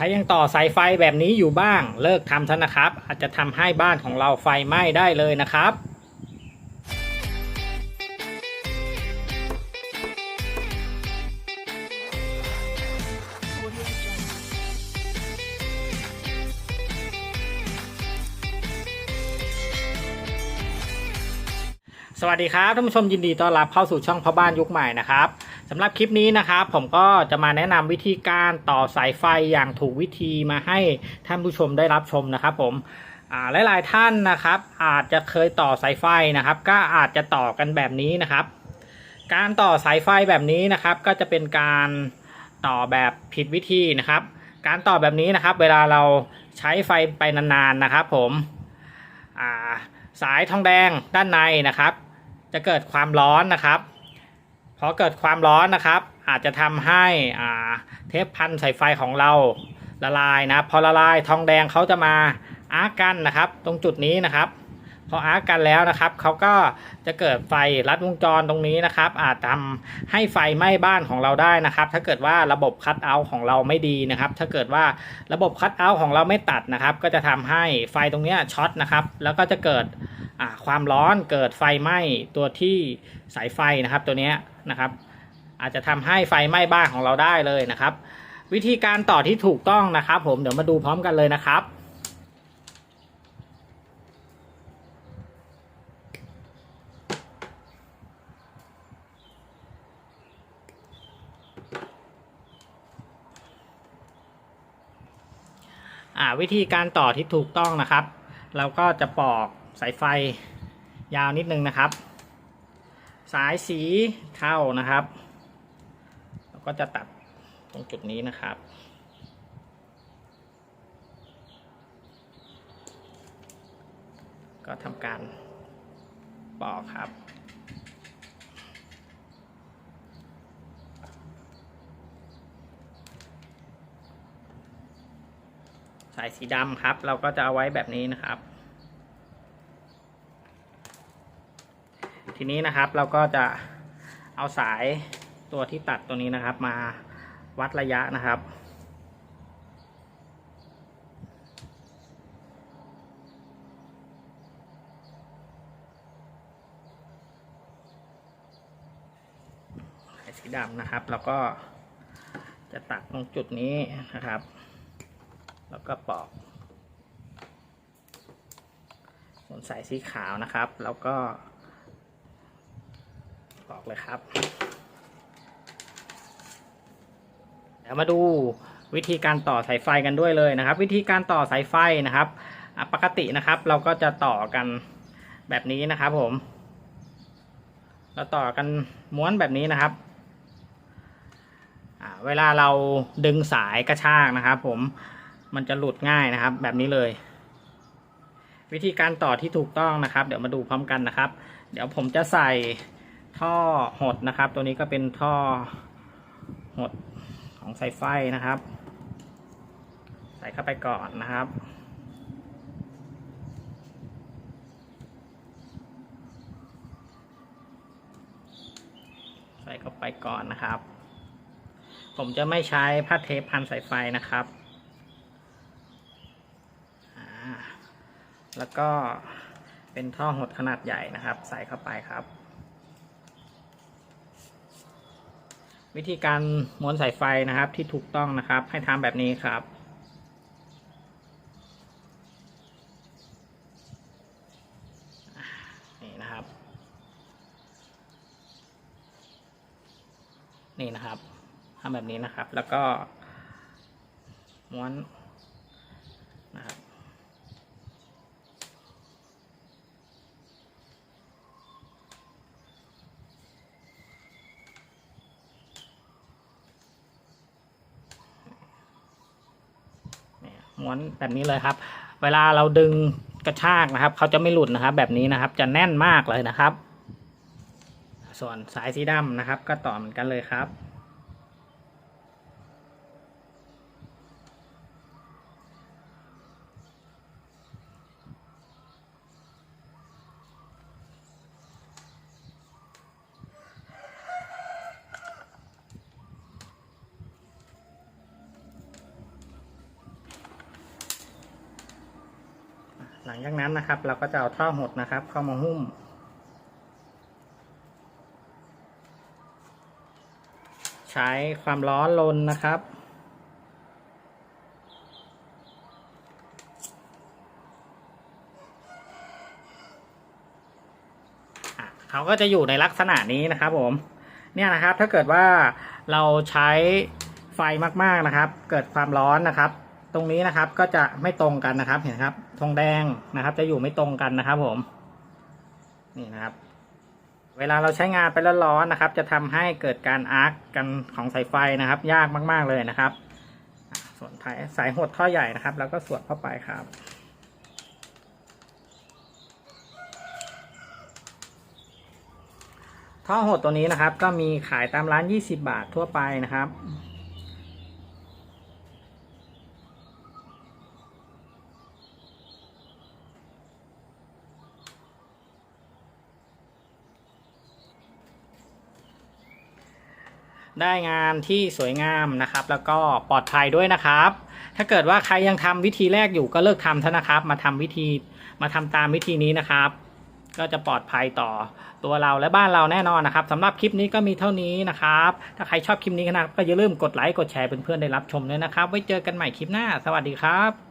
รยังต่อสายไฟแบบนี้อยู่บ้าง เลิกทำซะนะครับ อาจจะทำให้บ้านของเราไฟไหม้ได้เลยนะครับ สวัสดีครับท่านผู้ชมยินดีต้อนรับเข้าสู่ช่องพ่อบ้านยุคใหม่นะครับสำหรับคลิปนี้นะครับ ผมก็จะมาแนะนำวิธีการต่อสายไฟอย่างถูกวิธีมาให้ท่านผู้ชมได้รับชมนะครับ ผมอ่าหลายๆท่านนะครับ อาจจะเคยต่อสายไฟนะครับ ก็อาจจะต่อกันแบบนี้นะครับ การต่อสายไฟแบบนี้นะครับ ก็จะเป็นการต่อแบบผิดวิธีนะครับ การต่อแบบนี้นะครับ เวลาเราใช้ไฟไปนานๆนะครับ ผมสายทองแดงด้านในนะครับ จะเกิดความร้อนนะครับพอเกิดความร้อนนะครับ อาจจะทำให้เทปพันสายไฟของเราละลายนะ พอละลายทองแดงเขาจะมาอาร์กกันนะครับ ตรงจุดนี้นะครับ พออาร์กกันแล้วนะครับเขาก็จะเกิดไฟลัดวงจรตรงนี้นะครับ อาจทำให้ไฟไหม้บ้านของเราได้นะครับ ถ้าเกิดว่าระบบคัตเอาท์ของเราไม่ดีนะครับ ถ้าเกิดว่าระบบคัตเอาท์ของเราไม่ตัดนะครับ ก็จะทำให้ไฟตรงเนี้ยช็อตนะครับ แล้วก็จะเกิด ความร้อนเกิดไฟไหม้ตัวที่สายไฟนะครับตัวนี้นะครับอาจจะทำให้ไฟไหม้บ้านของเราได้เลยนะครับ วิธีการต่อที่ถูกต้องนะครับ ผมเดี๋ยวมาดูพร้อมกันเลยนะครับวิธีการต่อที่ถูกต้องนะครับ เราก็จะปอก สายไฟยาวนิดนึงนะครับ สายสีเทานะครับเราก็จะตัดตรงจุดนี้นะครับ ก็ทำการปอกครับสายสีดำครับ เราก็จะเอาไว้แบบนี้นะครับ ทีนี้นะครับเราก็จะเอาสายตัวที่ตัดตัวนี้นะครับ มาวัดระยะนะครับ สายสีดำนะครับ แล้วก็จะตัดตรงจุดนี้นะครับ แล้วก็ปอก ส่วนสายสีขาวนะครับ แล้วก็ อกเลยครับ เดี๋ยวมาดูวิธีการต่อสายไฟกันด้วยเลยนะครับ วิธีการต่อสายไฟนะครับ ปกตินะครับ เราก็จะต่อกันแบบนี้นะครับผม เราต่อกันม้วนแบบนี้นะครับเวลาเราดึงสายกระชากนะครับ ผมมันจะหลุดง่ายนะครับ แบบนี้เลย วิธีการต่อที่ถูกต้องนะครับ เดี๋ยวมาดูพร้อมกันนะครับ เดี๋ยวผมจะใส่ ท่อหดนะครับ ตัวนี้ก็เป็นท่อหดของสายไฟนะครับ ใส่เข้าไปก่อนนะครับ ใส่เข้าไปก่อนนะครับ ผมจะไม่ใช้ผ้าเทปพันสายไฟนะครับ แล้วก็เป็นท่อหดขนาดใหญ่นะครับ ใส่เข้าไปครับ วิธีการม้วนสายไฟนะครับที่ถูกต้องนะครับ ให้ทำแบบนี้ครับ นี่นะครับ นี่นะครับทำแบบนี้นะครับ แล้วก็ม้วนนะครับ เนี่ย ม้วนแบบนี้เลยครับ เวลาเราดึงกระชากนะครับเขาจะไม่หลุดนะครับ แบบนี้นะครับจะแน่นมากเลยนะครับ ส่วนสายสีดำนะครับ ก็ต่อเหมือนกันเลยครับ ลังจากนั้นนะครับ เราก็จะเอาท่อหดนะครับ เข้ามาหุ้ม ใช้ความร้อนลนนะครับ เขาก็จะอยู่ในลักษณะนี้นะครับผม เนี่ยนะครับถ้าเกิดว่าเราใช้ไฟมากๆนะครับ เกิดความร้อนนะครับ ตรงนี้นะครับก็จะไม่ตรงกันนะครับเห็นครับธงแดงนะครับ จะอยู่ไม่ตรงกันนะครับ ผม นี่นะครับ เวลาเราใช้งานไปล้วร้อนนะครับ จะทำให้เกิดการอาร์กกันของสายไฟนะครับ ยากมาก ๆเลยนะครับ ส่วนท้ายสายหดท่อใหญ่นะครับ แล้วก็สวดเข้าไปครับท่อหดตัวนี้นะครับ ก็มีขายตามร้าน 20 บาททั่วไปนะครับ ได้งานที่สวยงามนะครับ แล้วก็ปลอดภัยด้วยนะครับ ถ้าเกิดว่าใครยังทำวิธีแรกอยู่ก็เลิกทำเถอะนะครับ มาทำวิธีมาทำตามวิธีนี้นะครับ ก็จะปลอดภัยต่อตัวเราและบ้านเราแน่นอนนะครับสำหรับคลิปนี้ก็มีเท่านี้นะครับ ถ้าใครชอบคลิปนี้นะครับก็อย่าลืมกดไลค์กดแชร์เพื่อนๆได้รับชมด้วยนะครับ ไว้เจอกันใหม่คลิปหน้า สวัสดีครับ